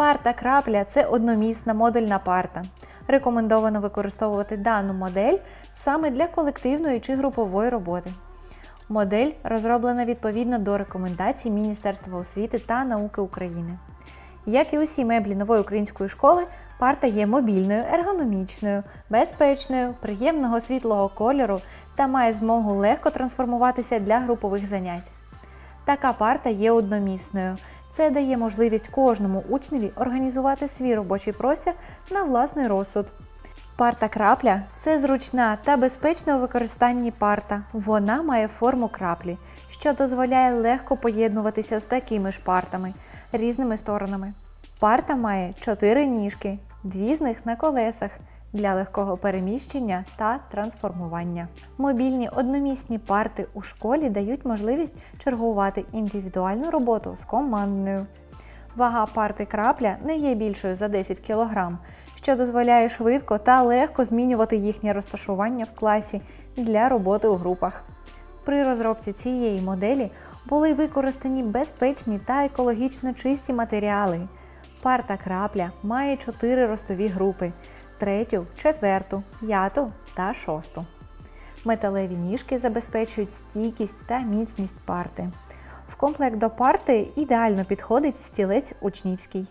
Парта крапля це одномісна модульна парта. Рекомендовано використовувати дану модель саме для колективної чи групової роботи. Модель розроблена відповідно до рекомендацій Міністерства освіти та науки України. Як і усі меблі нової української школи, парта є мобільною, ергономічною, безпечною, приємного світлого кольору та має змогу легко трансформуватися для групових занять. Така парта є одномісною. Це дає можливість кожному учневі організувати свій робочий простір на власний розсуд. Парта крапля це зручна та безпечна у використанні парта. Вона має форму краплі, що дозволяє легко поєднуватися з такими ж партами різними сторонами. Парта має чотири ніжки, дві з них на колесах для легкого переміщення та трансформування. Мобільні одномісні парти у школі дають можливість чергувати індивідуальну роботу з командною. Вага парти крапля не є більшою за 10 кг, що дозволяє швидко та легко змінювати їхнє розташування в класі для роботи у групах. При розробці цієї моделі були використані безпечні та екологічно чисті матеріали. Парта крапля має чотири ростові групи: третю, четверту, п'яту та шосту. Металеві ніжки забезпечують стійкість та міцність парти. В комплект до парти ідеально підходить стілець учнівський.